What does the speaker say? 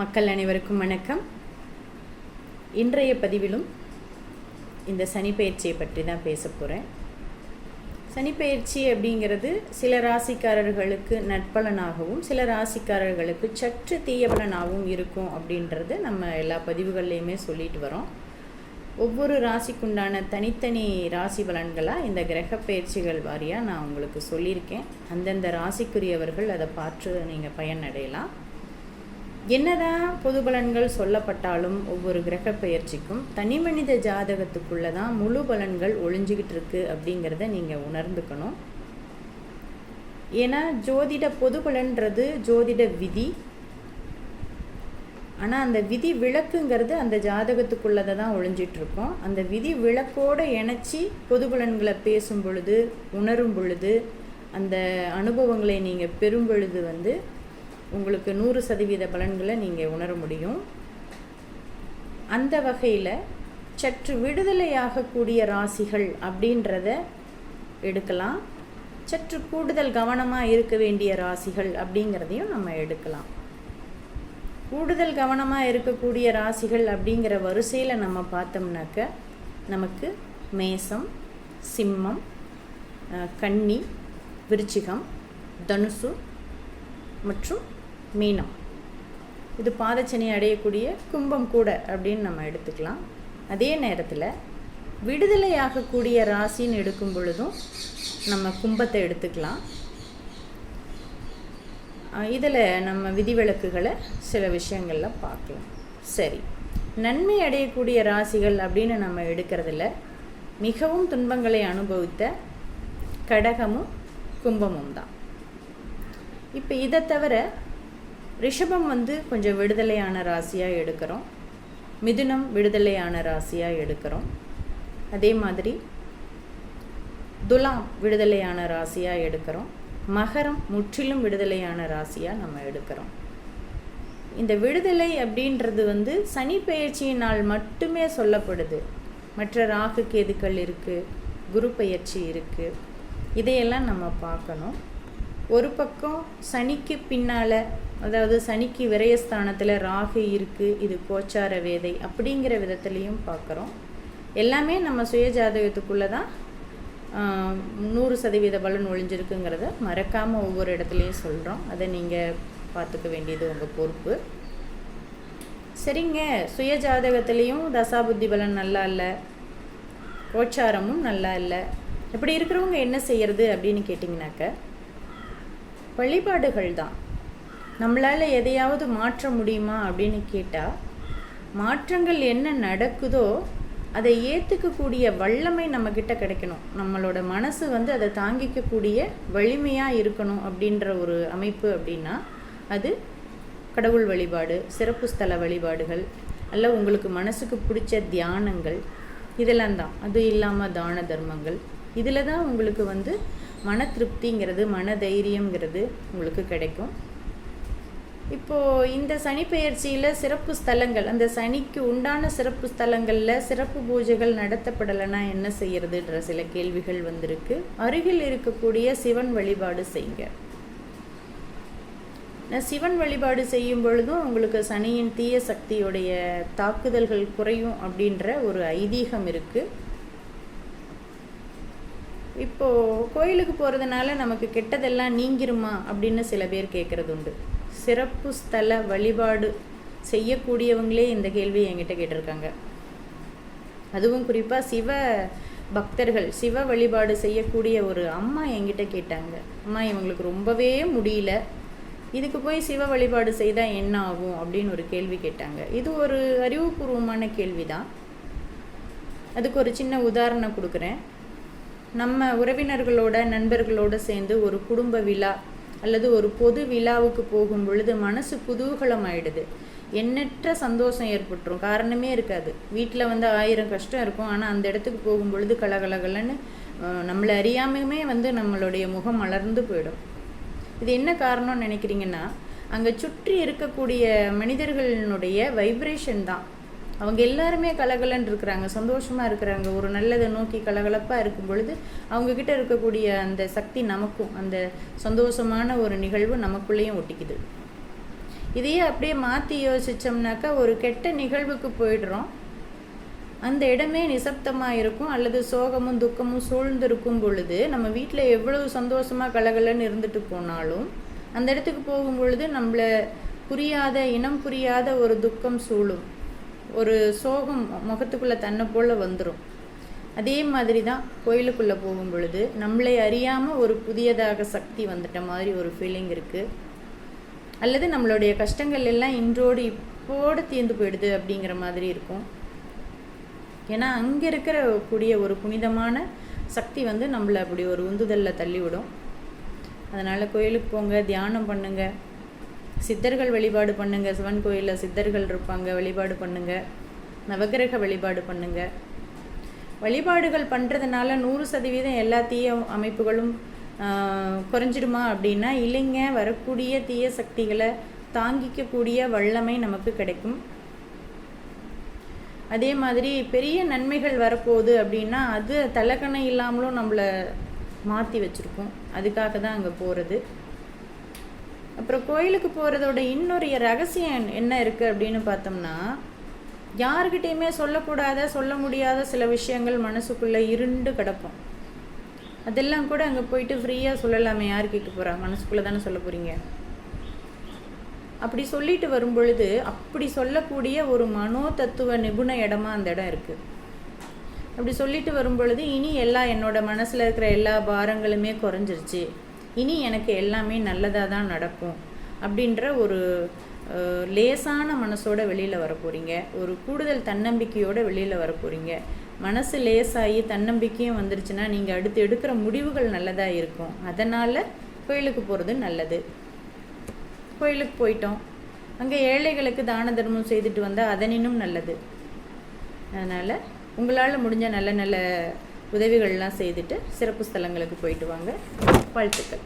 மக்கள் அனைவருக்கும் வணக்கம். இன்றைய பதிவிலும் இந்த சனிப்பெயர்ச்சியை பற்றி தான் பேச போகிறேன் சனிப்பெயர்ச்சி அப்படிங்கிறது சில ராசிக்காரர்களுக்கு நட்பலனாகவும் சில ராசிக்காரர்களுக்கு சற்று தீயபலனாகவும் இருக்கும் அப்படின்றது நம்ம எல்லா பதிவுகள்லையுமே சொல்லிட்டு வரோம். ஒவ்வொரு ராசிக்குண்டான தனித்தனி ராசி பலன்களாக இந்த கிரக பயிற்சிகள் வாரியாக நான் உங்களுக்கு சொல்லியிருக்கேன். அந்தந்த ராசிக்குரியவர்கள் அதை பார்த்து நீங்கள் பயனடையலாம். என்னதான் பொது பலன்கள் சொல்லப்பட்டாலும் ஒவ்வொரு கிரக பெயர்ச்சிக்கும் தனி மனித ஜாதகத்துக்குள்ளே தான் முழு பலன்கள் ஒழிஞ்சிக்கிட்டு இருக்கு அப்படிங்கிறத நீங்கள் உணர்ந்துக்கணும். ஏன்னா ஜோதிட பொது பலன்றது ஜோதிட விதி. ஆனால் அந்த விதி விளக்குங்கிறது அந்த ஜாதகத்துக்குள்ளதை தான் ஒழிஞ்சிட்ருக்கோம் அந்த விதி விளக்கோடு இணைச்சி பொது பலன்களை பேசும் பொழுது உணரும் பொழுது அந்த அனுபவங்களை நீங்கள் பெறும் பொழுது வந்து உங்களுக்கு நூறு சதவீத பலன்களை நீங்கள் உணர முடியும். அந்த வகையில் சற்று விடுதலையாகக்கூடிய ராசிகள் அப்படின்றத எடுக்கலாம். சற்று கூடுதல் கவனமாக இருக்க வேண்டிய ராசிகள் அப்படிங்கிறதையும் நம்ம எடுக்கலாம். கூடுதல் கவனமாக இருக்கக்கூடிய ராசிகள் அப்படிங்கிற வரிசையில் நம்ம பார்த்தோம்னாக்க நமக்கு மேசம் சிம்மம் கன்னி விருச்சிகம் தனுசு மற்றும் மீனம். இது பாதச்சனி அடையக்கூடிய கும்பம் கூட அப்படின்னு நம்ம எடுத்துக்கலாம். அதே நேரத்தில் விடுதலையாகக்கூடிய ராசின்னு எடுக்கும் பொழுதும் நம்ம கும்பத்தை எடுத்துக்கலாம். இதில் நம்ம விதிவிலக்குகளை சில விஷயங்களில் பார்க்கலாம். சரி. நன்மை அடையக்கூடிய ராசிகள் அப்படின்னு நம்ம எடுக்கிறதுல மிகவும் துன்பங்களை அனுபவித்த கடகமும் கும்பமும் தான். இப்போ இதை தவிர ரிஷபம் வந்து கொஞ்சம் விடுதலையான ராசியாக எடுக்கிறோம். மிதுனம் விடுதலையான ராசியாக எடுக்கிறோம். அதே மாதிரி துலாம் விடுதலையான ராசியாக எடுக்கிறோம். மகரம் முற்றிலும் விடுதலையான ராசியாக நம்ம எடுக்கிறோம். இந்த விடுதலை அப்படின்றது வந்து சனி பயிற்சியினால் மட்டுமே சொல்லப்படுது. மற்ற ராகு கேதுக்கள் இருக்குது குரு பயிற்சி இருக்குது இதையெல்லாம் நம்ம பார்க்கணும். ஒரு பக்கம் சனிக்கு பின்னால் அதாவது சனிக்கு விரயஸ்தானத்தில் ராகு இருக்குது இது கோச்சார வேதை அப்படிங்கிற விதத்துலேயும் பார்க்குறோம். எல்லாமே நம்ம சுய ஜாதகத்துக்குள்ளே தான் நூறு சதவீத பலன் ஒழிஞ்சிருக்குங்கிறத மறக்காமல் ஒவ்வொரு இடத்துலையும் சொல்கிறோம் அதை நீங்கள் பார்த்துக்க வேண்டியது உங்கள் பொறுப்பு. சரிங்க சுய ஜாதகத்துலேயும் தசாபுத்தி பலன் நல்லா இல்லை கோச்சாரமும் நல்லா இல்லை. இப்படி இருக்கிறவங்க என்ன செய்யறது அப்படின்னு கேட்டிங்கனாக்க வழிபாடுகள் தான் நம்மளால் எதையாவது மாற்ற முடியுமா அப்படின்னு கேட்டால் மாற்றங்கள் என்ன நடக்குதோ அதை ஏற்றுக்கக்கூடிய வல்லமை நம்மக்கிட்ட கிடைக்கணும். நம்மளோட மனசு வந்து அதை தாங்கிக்கக்கூடிய வலிமையாக இருக்கணும் அப்படின்ற ஒரு அமைப்பு அப்படின்னா அது கடவுள் வழிபாடு சிறப்பு ஸ்தல வழிபாடுகள் அல்ல உங்களுக்கு மனசுக்கு பிடிச்ச தியானங்கள் இதெல்லாம் தான். அது இல்லாமல் தான தர்மங்கள். இதில் தான் உங்களுக்கு வந்து மன திருப்திங்கிறது மன தைரியங்கிறது உங்களுக்கு கிடைக்கும். இப்போது இந்த சனி பெயர்ச்சியில் சிறப்பு ஸ்தலங்கள் அந்த சனிக்கு உண்டான சிறப்பு ஸ்தலங்களில் சிறப்பு பூஜைகள் நடத்தப்படலைன்னா என்ன செய்யறதுன்ற சில கேள்விகள் வந்திருக்கு. அருகில் இருக்கக்கூடிய சிவன் வழிபாடு செய்யுங்க. சிவன் வழிபாடு செய்யும் பொழுதும் உங்களுக்கு சனியின் தீய சக்தியுடைய தாக்குதல்கள் குறையும் அப்படின்ற ஒரு ஐதீகம் இருக்குது இப்போது கோயிலுக்கு போகிறதுனால நமக்கு கெட்டதெல்லாம் நீங்கிருமா அப்படின்னு சில பேர் கேட்குறது உண்டு. சிறப்பு ஸ்தல வழிபாடு செய்யக்கூடியவங்களே இந்த கேள்வி என்கிட்ட கேட்டிருக்காங்க. அதுவும் குறிப்பாக சிவ பக்தர்கள் சிவ வழிபாடு செய்யக்கூடிய ஒரு அம்மா என்கிட்ட கேட்டாங்க. அம்மா இவங்களுக்கு ரொம்பவே முடியல. இதுக்கு போய் சிவ வழிபாடு செய்தால் என்ன ஆகும் அப்படின்னு ஒரு கேள்வி கேட்டாங்க. இது ஒரு அறிவுபூர்வமான கேள்வி தான் அதுக்கு ஒரு சின்ன உதாரணம் கொடுக்குறேன். நம்ம உறவினர்களோட நண்பர்களோடு சேர்ந்து ஒரு குடும்ப விழா அல்லது ஒரு பொது விழாவுக்கு போகும் பொழுது மனசு குதூகலம் ஆயிடுது எண்ணற்ற சந்தோஷம் ஏற்பட்டுரும். காரணமே இருக்காது. வீட்டில் வந்து ஆயிரம் கஷ்டம் இருக்கும். ஆனால் அந்த இடத்துக்கு போகும் பொழுது கலகலகலன்னு நம்மளை அறியாமையுமே வந்து நம்மளுடைய முகம் மலர்ந்து போயிடும். இது என்ன காரணம்னு நினைக்கிறீங்கன்னா அங்கே சுற்றி இருக்கக்கூடிய மனிதர்களினுடைய வைப்ரேஷன் தான். அவங்க எல்லாருமே கலகலன்னு இருக்கிறாங்க சந்தோஷமாக இருக்கிறாங்க. ஒரு நல்லதை நோக்கி கலகலப்பாக இருக்கும் பொழுது அவங்கக்கிட்ட இருக்கக்கூடிய அந்த சக்தி நமக்கும் அந்த சந்தோஷமான ஒரு நிகழ்வு நமக்குள்ளேயும் ஒட்டிக்குது. இதையே அப்படியே மாற்றி யோசித்தோம்னாக்கா ஒரு கெட்ட நிகழ்வுக்கு போயிடுறோம். அந்த இடமே நிசப்தமாக இருக்கும் அல்லது சோகமும் துக்கமும் சூழ்ந்திருக்கும் பொழுது நம்ம வீட்டில் எவ்வளவு சந்தோஷமாக கலகலன்னு இருந்துட்டு போனாலும் அந்த இடத்துக்கு போகும் பொழுது நம்மளை புரியாத இனம் புரியாத ஒரு துக்கம் சூழும். ஒரு சோகம் முகத்துக்குள்ளே தன்னை போல் வந்துடும் அதே மாதிரி தான் கோயிலுக்குள்ளே போகும் பொழுது நம்மளை அறியாமல் ஒரு புதியதாக சக்தி வந்துட்ட மாதிரி ஒரு ஃபீலிங் இருக்குது அல்லது நம்மளுடைய கஷ்டங்கள் எல்லாம் இன்றோடு இப்போடு தீர்ந்து போயிடுது அப்படிங்கிற மாதிரி இருக்கும். ஏன்னா அங்கே இருக்கிற கூடிய ஒரு புனிதமான சக்தி வந்து நம்மளை அப்படி ஒரு உந்துதலில் தள்ளிவிடும். அதனால் கோயிலுக்கு போங்க தியானம் பண்ணுங்கள் சித்தர்கள் வழிபாடு பண்ணுங்க. சிவன் கோயிலில் சித்தர்கள் இருப்பாங்க. வழிபாடு பண்ணுங்க. நவகிரக வழிபாடு பண்ணுங்க. வழிபாடுகள் பண்ணுறதுனால நூறு சதவீதம் எல்லா தீய அமைப்புகளும் குறைஞ்சிடுமா அப்படின்னா இல்லைங்க. வரக்கூடிய தீய சக்திகளை தாங்கிக்கக்கூடிய வல்லமை நமக்கு கிடைக்கும். அதே மாதிரி பெரிய நன்மைகள் வரப்போகுது அப்படின்னா அது தலக்கணம் இல்லாமலும் நம்மளை மாற்றி வச்சுருக்கோம். அதுக்காக தான் அங்கே போகிறது அப்புறம் கோயிலுக்கு போகிறதோட இன்னொரு ரகசியம் என்ன இருக்குது அப்படின்னு பார்த்தோம்னா யாருக்கிட்டேயுமே சொல்லக்கூடாத சொல்ல முடியாத சில விஷயங்கள் மனசுக்குள்ளே இருண்டு கிடக்கும். அதெல்லாம் கூட அங்கே போயிட்டு ஃப்ரீயாக சொல்லலாமே. யார் கேட்க போகிறா மனசுக்குள்ளே தானே சொல்ல போகிறீங்க அப்படி சொல்லிட்டு வரும் பொழுது அப்படி சொல்லக்கூடிய ஒரு மனோ தத்துவ நிபுண இடமா அந்த இடம் இருக்குது அப்படி சொல்லிட்டு வரும் பொழுது இனி எல்லா என்னோட மனசில் இருக்கிற எல்லா பாரங்களுமே குறைஞ்சிருச்சு. இனி எனக்கு எல்லாமே நல்லதாக தான் நடக்கும் அப்படின்ற ஒரு லேசான மனசோட வெளியில் வர போகிறீங்க ஒரு கூடுதல் தன்னம்பிக்கையோட வெளியில் வர போகிறீங்க மனசு லேசாகி தன்னம்பிக்கையும் வந்துருச்சுன்னா நீங்கள் அடுத்து எடுக்கிற முடிவுகள் நல்லதாக இருக்கும். அதனால் கோயிலுக்கு போகிறது நல்லது. கோயிலுக்கு போயிட்டோம். அங்கே ஏழைகளுக்கு தான தர்மம் செய்துட்டு வந்தால் அதனினும் நல்லது. அதனால் உங்களால் முடிஞ்ச நல்ல நல்ல உதவிகள்லாம் செய்துட்டு சிறப்பு ஸ்தலங்களுக்கு போயிட்டு வாங்க. പഴുത്തുക്കൾ